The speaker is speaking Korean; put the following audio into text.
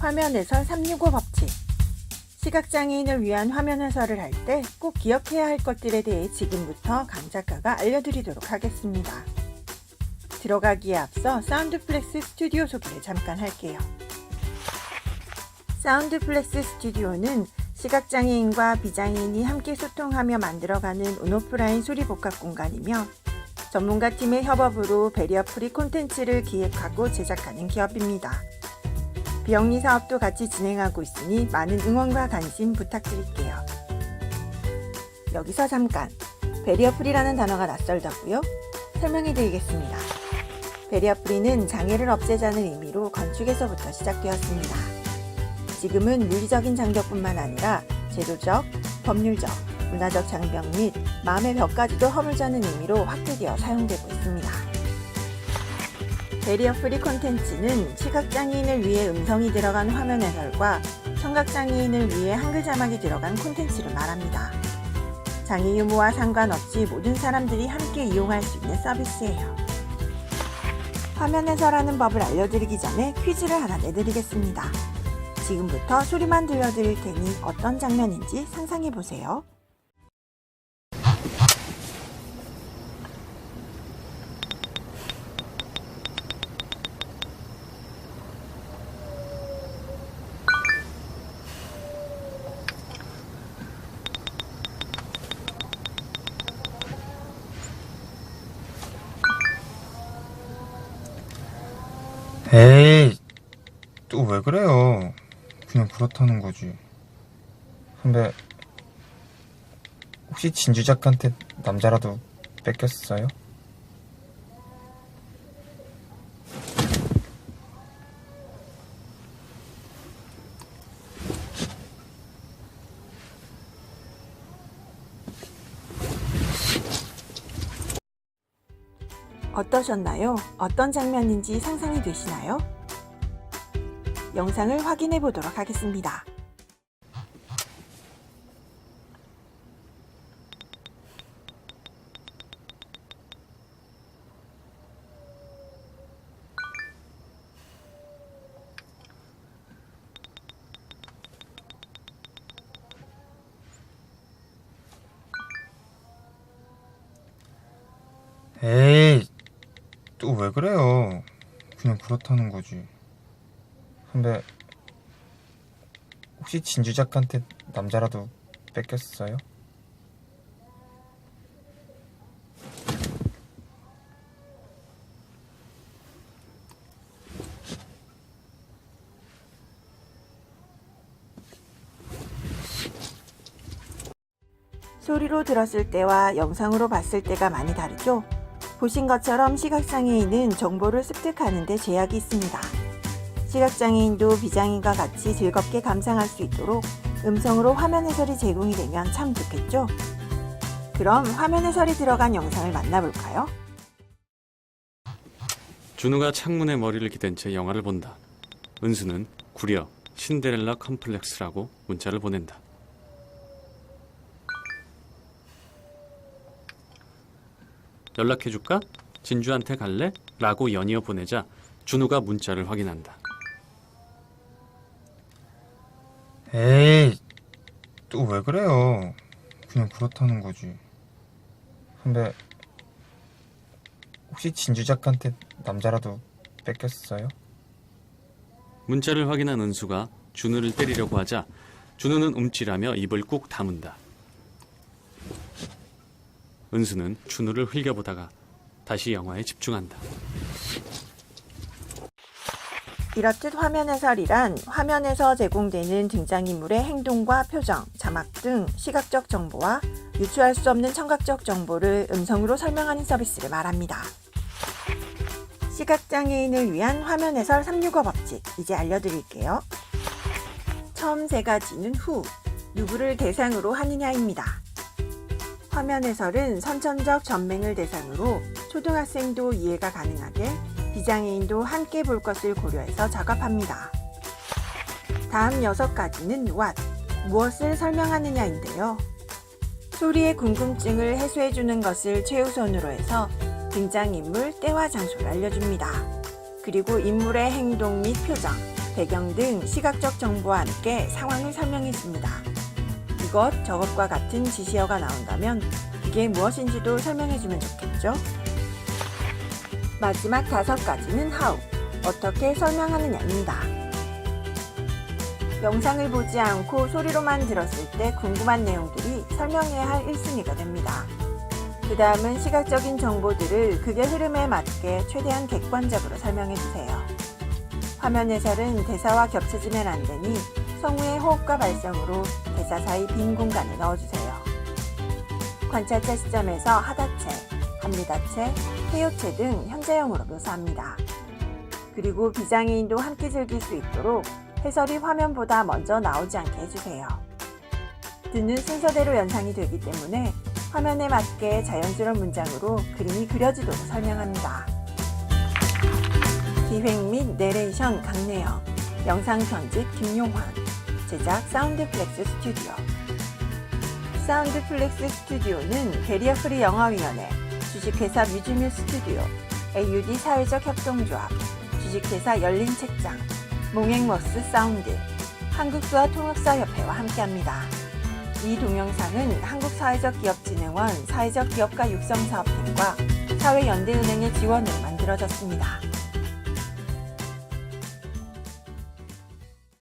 화면 해설 365 법칙. 시각장애인을 위한 화면 해설을 할 때 꼭 기억해야 할 것들에 대해 지금부터 강 작가가 알려드리도록 하겠습니다. 들어가기에 앞서 사운드플렉스 스튜디오 소개를 잠깐 할게요. 사운드플렉스 스튜디오는 시각장애인과 비장애인이 함께 소통하며 만들어가는 온오프라인 소리 복합 공간이며 전문가 팀의 협업으로 배리어 프리 콘텐츠를 기획하고 제작하는 기업입니다. 비영리 사업도 같이 진행하고 있으니 많은 응원과 관심 부탁드릴게요. 여기서 잠깐 배리어 프리라는 단어가 낯설다고요? 설명해 드리겠습니다. 배리어 프리는 장애를 없애자는 의미로 건축에서부터 시작되었습니다. 지금은 물리적인 장벽뿐만 아니라 제도적, 법률적, 문화적 장벽 및 마음의 벽까지도 허물자는 의미로 확대되어 사용되고 있습니다. 베리어 프리 콘텐츠는 시각장애인을 위해 음성이 들어간 화면 해설과 청각장애인을 위해 한글 자막이 들어간 콘텐츠를 말합니다. 장애 유무와 상관없이 모든 사람들이 함께 이용할 수 있는 서비스예요. 화면 해설하는 법을 알려드리기 전에 퀴즈를 하나 내드리겠습니다. 지금부터 소리만 들려드릴 테니 어떤 장면인지 상상해 보세요. 에이, 또 왜 그래요? 그냥 그렇다는 거지. 근데, 혹시 진주 작가한테 남자라도 뺏겼어요? 어떠셨나요? 어떤 장면인지 상상이 되시나요? 영상을 확인해 보도록 하겠습니다. 에이, 또 왜 그래요? 그냥 그렇다는 거지. 근데, 혹시 진주 작가한테 남자라도 뺏겼어요? 소리로 들었을 때와 영상으로 봤을 때가 많이 다르죠? 보신 것처럼 시각장애인은 정보를 습득하는 데 제약이 있습니다. 시각장애인도 비장애인과 같이 즐겁게 감상할 수 있도록 음성으로 화면 해설이 제공이 되면 참 좋겠죠? 그럼 화면 해설이 들어간 영상을 만나볼까요? 준우가 창문에 머리를 기댄 채 영화를 본다. 은수는 구려 신데렐라 컴플렉스라고 문자를 보낸다. 연락해줄까? 진주한테 갈래? 라고 연이어 보내자 준우가 문자를 확인한다. 에이, 또 왜 그래요? 그냥 그렇다는 거지. 근데, 혹시 진주 작가한테 남자라도 뺏겼어요? 문자를 확인한 은수가 준우를 때리려고 하자 준우는 움찔하며 입을 꾹 다문다. 은수는 준우를 흘겨보다가 다시 영화에 집중한다. 이렇듯 화면 해설이란 화면에서 제공되는 등장인물의 행동과 표정, 자막 등 시각적 정보와 유추할 수 없는 청각적 정보를 음성으로 설명하는 서비스를 말합니다. 시각장애인을 위한 화면 해설 365 법칙 이제 알려드릴게요. 처음 세 가지는 후, 누구를 대상으로 하느냐입니다. 화면 해설은 선천적 전맹을 대상으로 초등학생도 이해가 가능하게 비장애인도 함께 볼 것을 고려해서 작업합니다. 다음 여섯 가지는 what, 무엇을 설명하느냐인데요. 소리의 궁금증을 해소해주는 것을 최우선으로 해서 등장인물, 때와 장소를 알려줍니다. 그리고 인물의 행동 및 표정, 배경 등 시각적 정보와 함께 상황을 설명해 줍니다. 이것 저것과 같은 지시어가 나온다면 그게 무엇인지도 설명해 주면 좋겠죠? 마지막 다섯 가지는 how, 어떻게 설명하느냐입니다. 영상을 보지 않고 소리로만 들었을 때 궁금한 내용들이 설명해야 할 1순위가 됩니다. 그 다음은 시각적인 정보들을 극의 흐름에 맞게 최대한 객관적으로 설명해 주세요. 화면 해설은 대사와 겹쳐지면 안 되니 성우의 호흡과 발성으로 대사 사이 빈 공간을 넣어주세요. 관찰자 시점에서 하다체, 합리다체, 회요체 등 현재형으로 묘사합니다. 그리고 비장애인도 함께 즐길 수 있도록 해설이 화면보다 먼저 나오지 않게 해주세요. 듣는 순서대로 연상이 되기 때문에 화면에 맞게 자연스러운 문장으로 그림이 그려지도록 설명합니다. 기획 및 내레이션 강래영, 영상 편집 김용환, 제작 사운드플렉스 스튜디오. 사운드플렉스 스튜디오는 베리어 프리 영화위원회, 주식회사 뮤즈뮤 스튜디오, AUD 사회적 협동조합, 주식회사 열린 책장, 몽행머스 사운드, 한국수화통역사협회와 함께합니다. 이 동영상은 한국사회적기업진흥원 사회적기업가 육성사업팀과 사회연대은행의 지원으로 만들어졌습니다.